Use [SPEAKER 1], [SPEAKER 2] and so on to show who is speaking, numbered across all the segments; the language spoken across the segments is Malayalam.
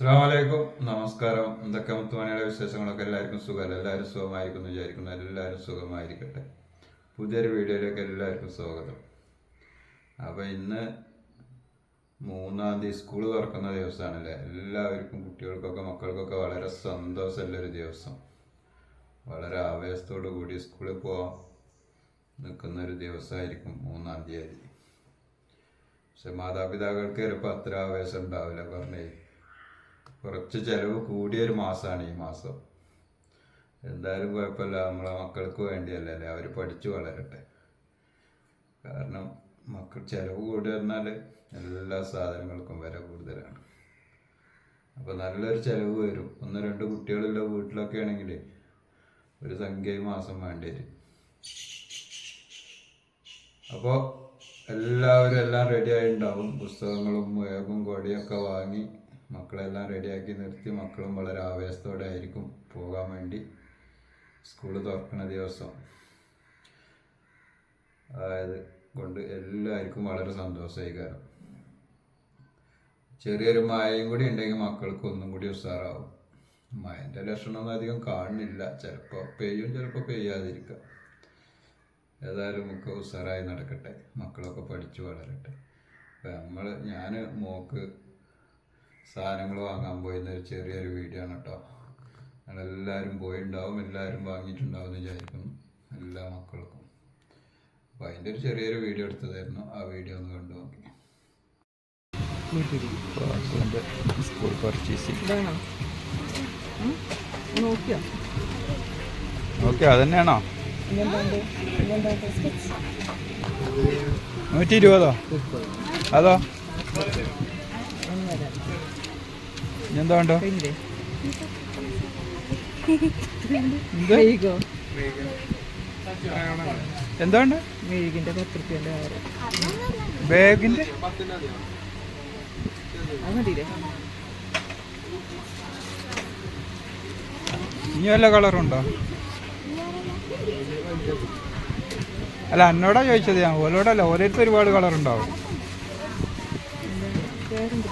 [SPEAKER 1] അസ്സാമലൈക്കും നമസ്കാരം. എന്തൊക്കെ മുത്തുമണിയുടെ വിശേഷങ്ങളൊക്കെ? എല്ലാവർക്കും സുഖമല്ല എല്ലാവരും സുഖമായിരിക്കും എന്ന് വിചാരിക്കുന്നു. എല്ലാവരും സുഖമായിരിക്കട്ടെ. പുതിയൊരു വീഡിയോയിലേക്ക് എല്ലാവർക്കും സ്വാഗതം. അപ്പോൾ ഇന്ന് മൂന്നാം തീയതി സ്കൂൾ തുറക്കുന്ന ദിവസമാണല്ലേ? എല്ലാവർക്കും കുട്ടികൾക്കൊക്കെ മക്കൾക്കൊക്കെ വളരെ സന്തോഷമുള്ളൊരു ദിവസം. വളരെ ആവേശത്തോടു കൂടി സ്കൂളിൽ പോകാൻ നിൽക്കുന്ന ഒരു ദിവസമായിരിക്കും മൂന്നാം തീയതി. പക്ഷെ മാതാപിതാക്കൾക്ക് ചിലപ്പോൾ അത്ര ആവേശം ഉണ്ടാവില്ല. പറഞ്ഞേ കുറച്ച് ചിലവ് കൂടിയൊരു മാസമാണ് ഈ മാസം. എന്തായാലും കുഴപ്പമില്ല. നമ്മളെ മക്കൾക്ക് വേണ്ടിയല്ലേ അവർ പഠിച്ചു വളരട്ടെ. കാരണം മക്കൾ ചിലവ് കൂടി വന്നാൽ എല്ലാ സാധനങ്ങൾക്കും വില കൂടുതലാണ്. അപ്പോൾ നല്ലൊരു ചിലവ് വരും. ഒന്ന് രണ്ട് കുട്ടികളുള്ള വീട്ടിലൊക്കെ ആണെങ്കിൽ ഒരു സംഖ്യ മാസം വേണ്ടി വരും. അപ്പോൾ എല്ലാവരും എല്ലാം റെഡിയായി ഉണ്ടാവും പുസ്തകങ്ങളും വേഗം കൊടിയൊക്കെ വാങ്ങി മക്കളെല്ലാം റെഡിയാക്കി നിർത്തി. മക്കളും വളരെ ആവേശത്തോടെ ആയിരിക്കും പോകാൻ വേണ്ടി സ്കൂൾ തുറക്കുന്ന ദിവസം. അതായത് കൊണ്ട് എല്ലാവർക്കും വളരെ സന്തോഷമായി കാരണം. ചെറിയൊരു മായയും കൂടി ഉണ്ടെങ്കിൽ മക്കൾക്ക് ഒന്നും കൂടി ഉഷാറാവും. മഴന്റെ ലക്ഷണമൊന്നും അധികം കാണുന്നില്ല. ചിലപ്പോൾ പെയ്യും ചിലപ്പോൾ പെയ്യാതിരിക്കാം. ഏതായാലും ഒക്കെ ഉഷാറായി നടക്കട്ടെ. മക്കളൊക്കെ പഠിച്ചു വളരട്ടെ. അപ്പം നമ്മൾ ഞാൻ മോക്ക് സാധനങ്ങൾ വാങ്ങാൻ പോയിരുന്ന ഒരു ചെറിയൊരു വീഡിയോ ആണ് കേട്ടോ ഞങ്ങളെല്ലാവരും പോയിട്ടുണ്ടാവും എല്ലാവരും വാങ്ങിയിട്ടുണ്ടാവും എന്ന് വിചാരിക്കുന്നു എല്ലാ മക്കൾക്കും. അപ്പോൾ അതിന്റെ ഒരു ചെറിയൊരു വീഡിയോ എടുത്തതായിരുന്നു ആ വീഡിയോ ഒന്ന് കണ്ടു നോക്കി. സ്കൂൾ?
[SPEAKER 2] നോക്കിയോ?
[SPEAKER 1] ഓക്കെ അതന്നെയാണോ? നൂറ്റി ഇരുപതോ? അതോ? എന്താ? ഉണ്ട്
[SPEAKER 2] മെഴുകിന്റെ പത്ത് റുപ്യന്റെ ആറ്
[SPEAKER 1] ബാഗിന്റെ
[SPEAKER 2] അത് മതിയില്ലേ?
[SPEAKER 1] ഇനി വല്ല കളറുണ്ടോ? അല്ല എന്നോടാ ചോദിച്ചത് ഞാൻ. ഓലോടല്ല ഓരോരുത്തർ ഒരുപാട് കളർ ഉണ്ടാവും
[SPEAKER 2] വേറെന്ത്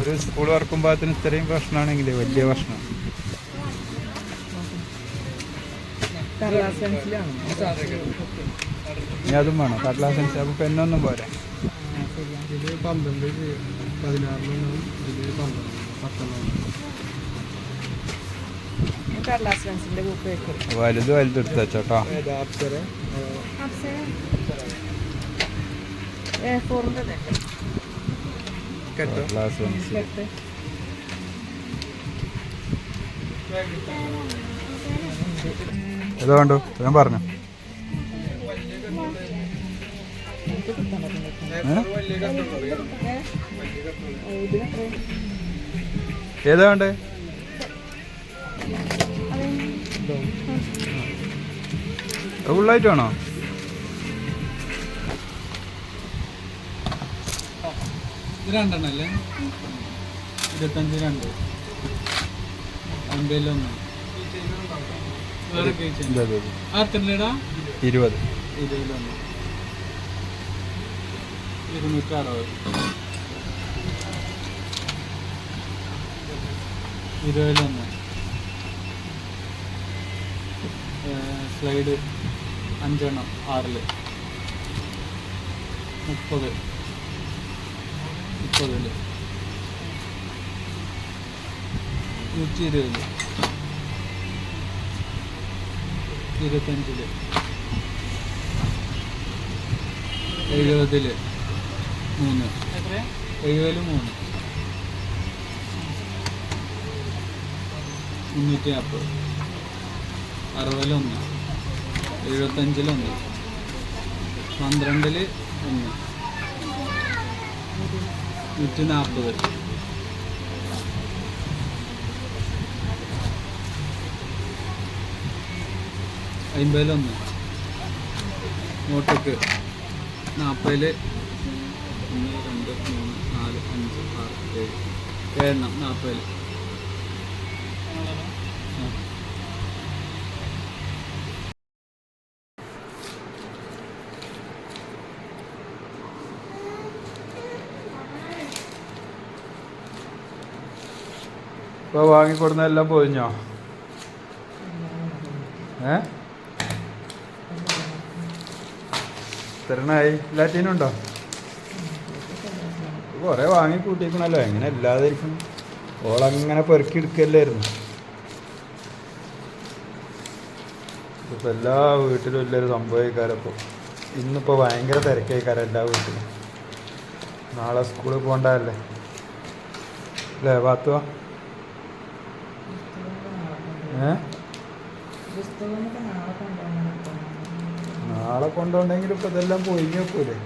[SPEAKER 1] ഒരു സ്കൂൾ വർക്കുമ്പോഴത്തിന് ഇത്രയും പ്രശ്നമാണെങ്കിൽ വലിയ പ്രശ്നം
[SPEAKER 2] കടലാസ്
[SPEAKER 1] ഇനി അതും വേണം. കടലാസൻസ് അപ്പോൾ പെണ്ണൊന്നും പോരെ.
[SPEAKER 3] പന്ത്രണ്ട് പന്ത്രണ്ട്.
[SPEAKER 2] കടലാസ് വെക്കും.
[SPEAKER 1] വലുത് വലുത് എടുത്ത് വെച്ചോട്ടോ.
[SPEAKER 3] അപ്സര?
[SPEAKER 2] കെട്ട്
[SPEAKER 1] ഏതോ കണ്ടു ഞാൻ പറഞ്ഞു ഏതാ വേണ്ടേ? ഫുള്ളായിട്ട്
[SPEAKER 3] രണ്ടെണ്ണം അല്ലേ ഇരുപത്തഞ്ച് രണ്ട്. അമ്പതിലൊന്ന്. വേറെ
[SPEAKER 1] ഇരുപത്.
[SPEAKER 3] ഇരുപതിലൊന്ന്. ഇരുന്നൂറ്റി അറുപത് ഇരുപതിലൊന്ന് സ്ലൈഡ് അഞ്ചെണ്ണം ആറിൽ. മുപ്പത്. മുപ്പതിൽ. നൂറ്റി ഇരുപതിൽ ഇരുപത്തഞ്ചിൽ. എഴുപതിൽ മൂന്ന്. എഴുപതിൽ മൂന്ന്. മുന്നൂറ്റി നാൽപ്പത് അറുപതിലൊന്ന്. എഴുപത്തഞ്ചിലൊന്ന്. പന്ത്രണ്ടിൽ ഒന്ന്. നൂറ്റി നാൽപ്പത് അമ്പതിലൊന്ന് നോട്ടക്ക് നാൽപ്പതിൽ ഒന്ന് രണ്ട് മൂന്ന് നാല് അഞ്ച് ആറ് ഏഴ്. ഏഴെണ്ണം നാൽപ്പതിൽ
[SPEAKER 4] ഇപ്പോൾ വാങ്ങിക്കൊടുന്നതെല്ലാം പോയിഞ്ഞോ ഏ? തരണായി എല്ലാറ്റിനും ഉണ്ടോ? വാങ്ങി കൂട്ടിക്കണല്ലോ എങ്ങനെ ഇല്ലാതെ ഇരിക്കണം ഓളങ്ങനെ പെറുക്കി എടുക്കല്ലായിരുന്നു. ഇപ്പം എല്ലാ വീട്ടിലും ഇല്ലൊരു സംഭവിക്കാരപ്പോ ഇപ്പോൾ ഇന്നിപ്പോൾ ഭയങ്കര തിരക്കായിക്കാരം എല്ലാ വീട്ടിലും. നാളെ സ്കൂളിൽ പോകണ്ടല്ലേ അല്ലേ പാത്തുവാ നാളെ കൊണ്ടുപോകണമെങ്കിൽ ഇപ്പം ഇതെല്ലാം പോയി നോക്കൂലേ